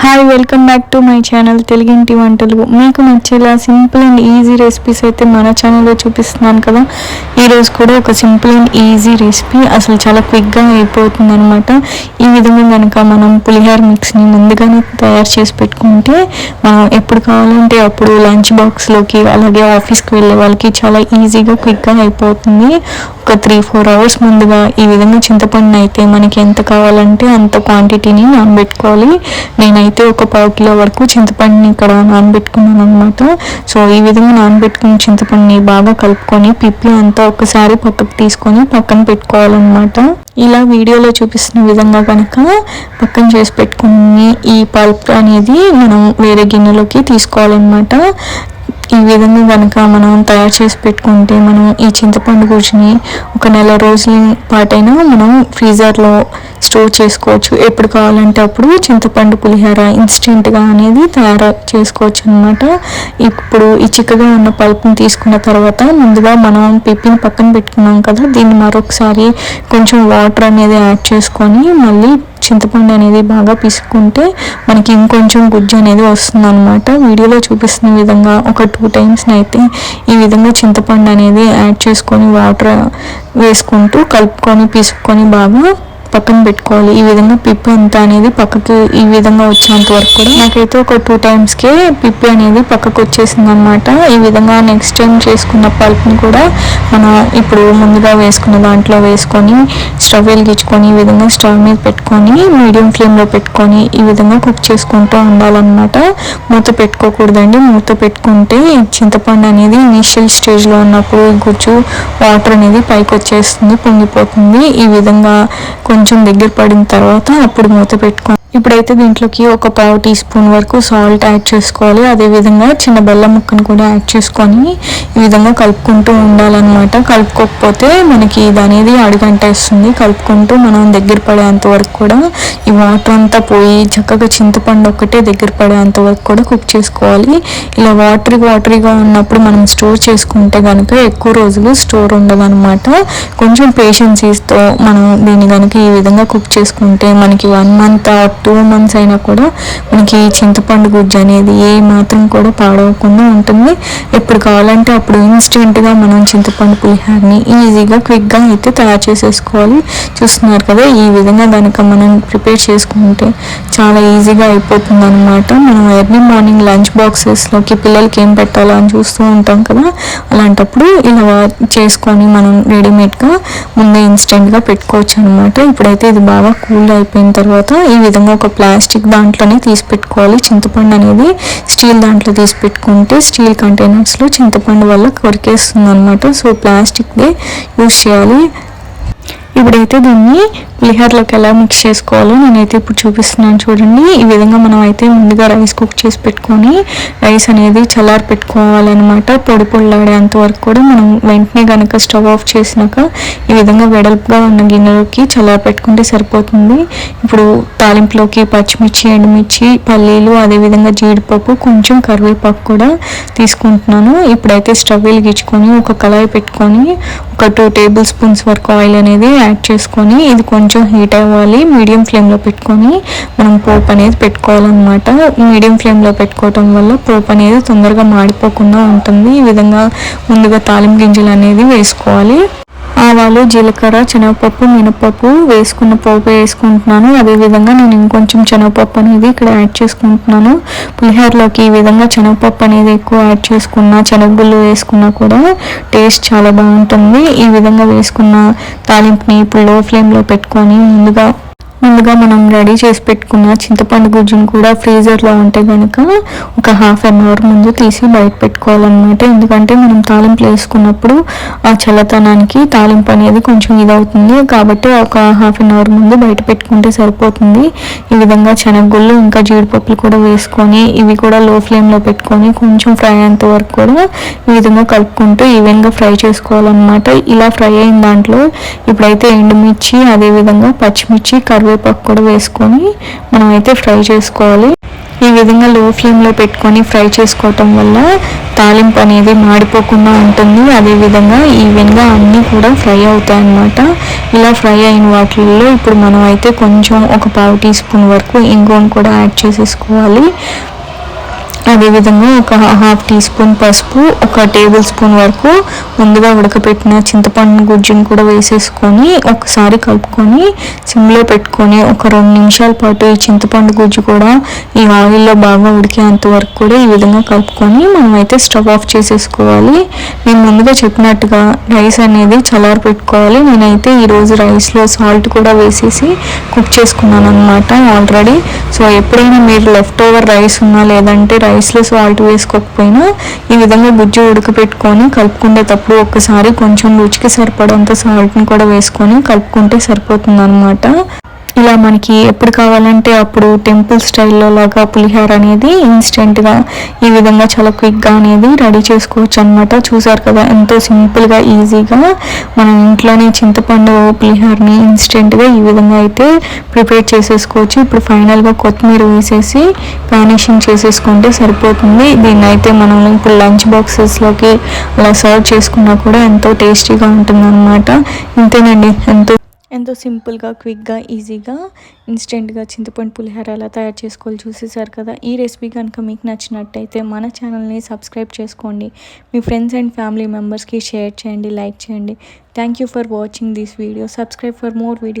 Hi welcome back to my channel తెలుగింటి వంటలు మీకు నచ్చేలా సింపుల్ అండ్ ఈజీ రెసిపీస్ అయితే మన ఛానల్లో చూపిస్తున్నాను కదా. ఈరోజు కూడా ఒక సింపుల్ అండ్ ఈజీ రెసిపీ అసలు చాలా క్విక్గా అయిపోతుంది అనమాట ఈ విధంగా కనుక మనం పులిహార మిక్స్ని ముందుగానే తయారు చేసి పెట్టుకుంటే మనం ఎప్పుడు కావాలంటే అప్పుడు లంచ్ బాక్స్లోకి అలాగే ఆఫీస్కి వెళ్ళే వాళ్ళకి చాలా ఈజీగా క్విక్గా అయిపోతుంది. ఒక త్రీ ఫోర్ అవర్స్ ముందుగా ఈ విధంగా చింతపండు అయితే మనకి ఎంత కావాలంటే అంత క్వాంటిటీని నానబెట్టుకోవాలి. నేనైతే ఒక పావు కిలో వరకు చింతపండుని ఇక్కడ నానబెట్టుకున్నాను అనమాట సో ఈ విధంగా నానబెట్టుకున్న చింతపండుని బాగా కలుపుకొని పిప్పి అంతా ఒకసారి పక్కకు తీసుకొని పక్కన పెట్టుకోవాలన్నమాట. ఇలా వీడియోలో చూపిస్తున్న విధంగా కనుక పక్కన చేసి పెట్టుకుని ఈ పల్ప్ అనేది మనం వేరే గిన్నెలోకి తీసుకోవాలన్నమాట. ఈ విధంగా కనుక మనం తయారు చేసి పెట్టుకుంటే మనం ఈ చింతపండు గుజ్జుని ఒక నెల రోజుల పాటైనా మనం ఫ్రీజర్లో స్టోర్ చేసుకోవచ్చు. ఎప్పుడు కావాలంటే అప్పుడు చింతపండు పులిహోర ఇన్స్టెంట్గా అనేది తయారు చేసుకోవచ్చు అనమాట ఇప్పుడు ఈ చిక్కగా ఉన్న పల్పుని తీసుకున్న తర్వాత ముందుగా మనం పిప్పిని పక్కన పెట్టుకున్నాం కదా దీన్ని మరొకసారి కొంచెం వాటర్ అనేది యాడ్ చేసుకొని మళ్ళీ చింతపండు అనేది బాగా పిసుకుంటే మనకి ఇంకొంచెం గుజ్జు అనేది వస్తుంది అనమాట వీడియోలో చూపిస్తున్న విధంగా ఒక టూ టైమ్స్ అయితే ఈ విధంగా చింతపండు అనేది యాడ్ చేసుకొని వాటర్ వేసుకుంటూ కలుపుకొని పిసుకొని బాగా పక్కన పెట్టుకోవాలి. ఈ విధంగా పిప్పి ఎంత అనేది పక్కకి ఈ విధంగా వచ్చేంత వరకు కూడా నాకైతే ఒక టూ టైమ్స్కే పిప్పి అనేది పక్కకు వచ్చేసింది అనమాట ఈ విధంగా నెక్స్ట్ టైం చేసుకున్న పల్ప్ని కూడా మనం ఇప్పుడు ముందుగా వేసుకున్న దాంట్లో వేసుకొని స్టవ్ వెలిగించుకొని ఈ విధంగా స్టవ్ మీద పెట్టుకొని మీడియం ఫ్లేమ్లో పెట్టుకొని ఈ విధంగా కుక్ చేసుకుంటూ ఉండాలన్నమాట. మూత పెట్టుకోకూడదండి. మూత పెట్టుకుంటే చింతపండు అనేది ఇనిషియల్ స్టేజ్లో ఉన్నప్పుడు గుజ్జు వాటర్ అనేది పైకి వచ్చేస్తుంది పొంగిపోతుంది. ఈ విధంగా కొంచెం కొంచెం దగ్గర పడిన తర్వాత అప్పుడు మూత పెట్టుకో ఇప్పుడైతే దీంట్లోకి ఒక పావు టీ స్పూన్ వరకు సాల్ట్ యాడ్ చేసుకోవాలి. అదేవిధంగా చిన్న బెల్లం ముక్కను కూడా యాడ్ చేసుకొని ఈ విధంగా కలుపుకుంటూ ఉండాలన్నమాట. కలుపుకోకపోతే మనకి ఇది అనేది అడుగంటేస్తుంది. కలుపుకుంటూ మనం దగ్గర పడేంత వరకు కూడా ఈ వాటర్ అంతా పోయి చక్కగా చింతపండు ఒక్కటే దగ్గర పడేంత వరకు కూడా కుక్ చేసుకోవాలి. ఇలా వాటరీ వాటరీగా ఉన్నప్పుడు మనం స్టోర్ చేసుకుంటే కనుక ఎక్కువ రోజులు స్టోర్ ఉండదన్నమాట. కొంచెం పేషెన్సీస్తో మనం దీన్ని కనుక ఈ విధంగా కుక్ చేసుకుంటే మనకి వన్ మంత్ టూ మంత్స్ అయినా కూడా మనకి చింతపండు గుజ్జు అనేది ఏ మాత్రం కూడా పాడవకుండా ఉంటుంది. ఎప్పుడు కావాలంటే అప్పుడు ఇన్స్టెంట్గా మనం చింతపండు పులిహార్ని ఈజీగా క్విక్గా అయితే తయారు చేసేసుకోవాలి. చూస్తున్నారు కదా ఈ విధంగా కనుక మనం ప్రిపేర్ చేసుకుంటే చాలా ఈజీగా అయిపోతుంది అనమాట మనం ఎర్లీ మార్నింగ్ లంచ్ బాక్సెస్లోకి పిల్లలకి ఏం పెట్టాలో అని చూస్తూ ఉంటాం కదా అలాంటప్పుడు ఇలా చేసుకొని మనం రెడీమేడ్గా ముందే ఇన్స్టెంట్గా పెట్టుకోవచ్చు అనమాట ఇప్పుడైతే ఇది బాగా కూల్ అయిపోయిన తర్వాత ఈ విధంగా ఒక ప్లాస్టిక్ దాంట్లోనే తీసి పెట్టుకోవాలి చింతపండు అనేది స్టీల్ దాంట్లో తీసి పెట్టుకుంటే స్టీల్ కంటైనర్స్లో చింతపండు వల్ల కొరికేస్తుంది అనమాట సో ప్లాస్టిక్దే యూస్ చేయాలి. ఇప్పుడైతే దీన్ని పులిహోరలోకి ఎలా మిక్స్ చేసుకోవాలో నేనైతే ఇప్పుడు చూపిస్తున్నాను చూడండి. ఈ విధంగా మనం అయితే ముందుగా రైస్ కుక్ చేసి పెట్టుకొని రైస్ అనేది చల్లారి పెట్టుకోవాలన్నమాట. పొడి పొడిలాడేంత వరకు కూడా మనం వెంటనే కనుక స్టవ్ ఆఫ్ చేసినాక ఈ విధంగా వెడల్పుగా ఉన్న గిన్నెలోకి చల్లారి పెట్టుకుంటే సరిపోతుంది. ఇప్పుడు తాలింపులోకి పచ్చిమిర్చి ఎండుమిర్చి పల్లీలు అదేవిధంగా జీడిపప్పు కొంచెం కరివేపాకు కూడా తీసుకుంటున్నాను. ఇప్పుడైతే స్టవ్ వెలిగించుకొని ఒక కళాయి పెట్టుకొని ఒక టూ టేబుల్ స్పూన్స్ వరకు ఆయిల్ అనేది యాడ్ చేసుకొని ఇది కొంచెం కొంచెం హీట్ అవ్వాలి మీడియం ఫ్లేమ్లో పెట్టుకొని మనం పోపు అనేది పెట్టుకోవాలన్నమాట. మీడియం ఫ్లేమ్లో పెట్టుకోవటం వల్ల పోపు అనేది తొందరగా మాడిపోకుండా ఉంటుంది. ఈ విధంగా ముందుగా తాలిం గింజలు అనేది వేసుకోవాలి. ఆవాలు జీలకర్ర శనగపప్పు మినపప్పు వేసుకున్న పోపు వేసుకుంటున్నాను. అదేవిధంగా నేను ఇంకొంచెం శనగపప్పు అనేది ఇక్కడ యాడ్ చేసుకుంటున్నాను. పులిహోరలోకి ఈ విధంగా శనగపప్పు అనేది ఎక్కువ యాడ్ చేసుకున్న శనగగుళ్ళు వేసుకున్నా కూడా టేస్ట్ చాలా బాగుంటుంది. ఈ విధంగా వేసుకున్న తాలింపుని ఇప్పుడు లో ఫ్లేమ్లో పెట్టుకొని ముందుగా ముందుగా మనం రెడీ చేసి పెట్టుకున్న చింతపండు గుజ్జును కూడా ఫ్రీజర్లో ఉంటే కనుక ఒక హాఫ్ అన్ అవర్ ముందు తీసి బయట పెట్టుకోవాలన్నమాట. ఎందుకంటే మనం తాలింపులు వేసుకున్నప్పుడు ఆ చల్లతనానికి తాలింపు అనేది కొంచెం ఇదవుతుంది. కాబట్టి ఒక హాఫ్ అన్ అవర్ ముందు బయట పెట్టుకుంటే సరిపోతుంది. ఈ విధంగా శనగగుళ్ళు ఇంకా జీడిపప్పులు కూడా వేసుకొని ఇవి కూడా లో ఫ్లేమ్లో పెట్టుకొని కొంచెం ఫ్రై అయ్యేంత వరకు కూడా ఈ విధంగా కలుపుకుంటూ ఈవెన్గా ఫ్రై చేసుకోవాలన్నమాట. ఇలా ఫ్రై అయిన దాంట్లో ఇప్పుడైతే ఎండుమిర్చి అదేవిధంగా పచ్చిమిర్చి కరివేపాకు కూడా వేసుకొని మనమైతే ఫ్రై చేసుకోవాలి. ఈ విధంగా లో ఫ్లేమ్లో పెట్టుకొని ఫ్రై చేసుకోవటం వల్ల తాలింపు అనేది మాడిపోకుండా ఉంటుంది. అదేవిధంగా ఈవెన్గా అన్నీ కూడా ఫ్రై అవుతాయి అన్నమాట ఇలా ఫ్రై అయిన వాటిల్లో ఇప్పుడు మనం అయితే కొంచెం ఒక పావు టీ స్పూన్ వరకు ఇంగువను కూడా యాడ్ చేసేసుకోవాలి. అదేవిధంగా ఒక హాఫ్ టీ స్పూన్ పసుపు ఒక టేబుల్ స్పూన్ వరకు ముందుగా ఉడకపెట్టిన చింతపండు గుజ్జుని కూడా వేసేసుకొని ఒకసారి కలుపుకొని సిమ్లో పెట్టుకొని ఒక రెండు నిమిషాల పాటు ఈ చింతపండు గుజ్జు కూడా ఈ ఆయిల్లో బాగా ఉడికేంత వరకు కూడా ఈ విధంగా కలుపుకొని మనమైతే అయితే స్టవ్ ఆఫ్ చేసేసుకోవాలి. నేను ముందుగా చెప్పినట్టుగా రైస్ అనేది చల్లారి పెట్టుకోవాలి. నేనైతే ఈరోజు రైస్లో సాల్ట్ కూడా వేసేసి కుక్ చేసుకున్నాను అనమాట ఆల్రెడీ. సో ఎప్పుడైనా మీరు లెఫ్ట్ ఓవర్ రైస్ ఉన్నా లేదంటే రైస్ రైస్లో సాల్ట్ వేసుకోకపోయినా ఈ విధంగా బుజ్జి ఉడకపెట్టుకొని కలుపుకునేటప్పుడు ఒక్కసారి కొంచెం రుచికి సరిపడంత సాల్ట్ని కూడా వేసుకొని కలుపుకుంటే సరిపోతుంది అనమాట ఇలా మనకి ఎప్పుడు కావాలంటే అప్పుడు టెంపుల్ స్టైల్లో లాగా పులిహార అనేది ఇన్స్టెంట్గా ఈ విధంగా చాలా క్విక్గా అనేది రెడీ చేసుకోవచ్చు అనమాట చూసారు కదా ఎంతో సింపుల్గా ఈజీగా మనం ఇంట్లోనే చింతపండు పులిహారని ఇన్స్టెంట్గా ఈ విధంగా అయితే ప్రిపేర్ చేసేసుకోవచ్చు. ఇప్పుడు ఫైనల్గా కొత్తిమీర వేసేసి గార్నిషింగ్ చేసేసుకుంటే సరిపోతుంది. దీన్ని అయితే మనం ఇప్పుడు లంచ్ బాక్సెస్లోకి అలా సర్వ్ చేసుకున్నా కూడా ఎంతో టేస్టీగా ఉంటుంది అనమాట ఇంతేనండి. ఎంతో ఎంతో సింపుల్గా క్విక్గా ఈజీగా ఇన్స్టెంట్గా చింతపండు పులిహోర ఎలా తయారు చేసుకోవాలి. చూసేసారు కదా? ఈ రెసిపీ కనుక మీకు నచ్చినట్టయితే మన ఛానల్ని సబ్స్క్రైబ్ చేసుకోండి. మీ ఫ్రెండ్స్ అండ్ ఫ్యామిలీ మెంబర్స్కి షేర్ చేయండి లైక్ చేయండి. Thank you for watching this video. Subscribe for more video.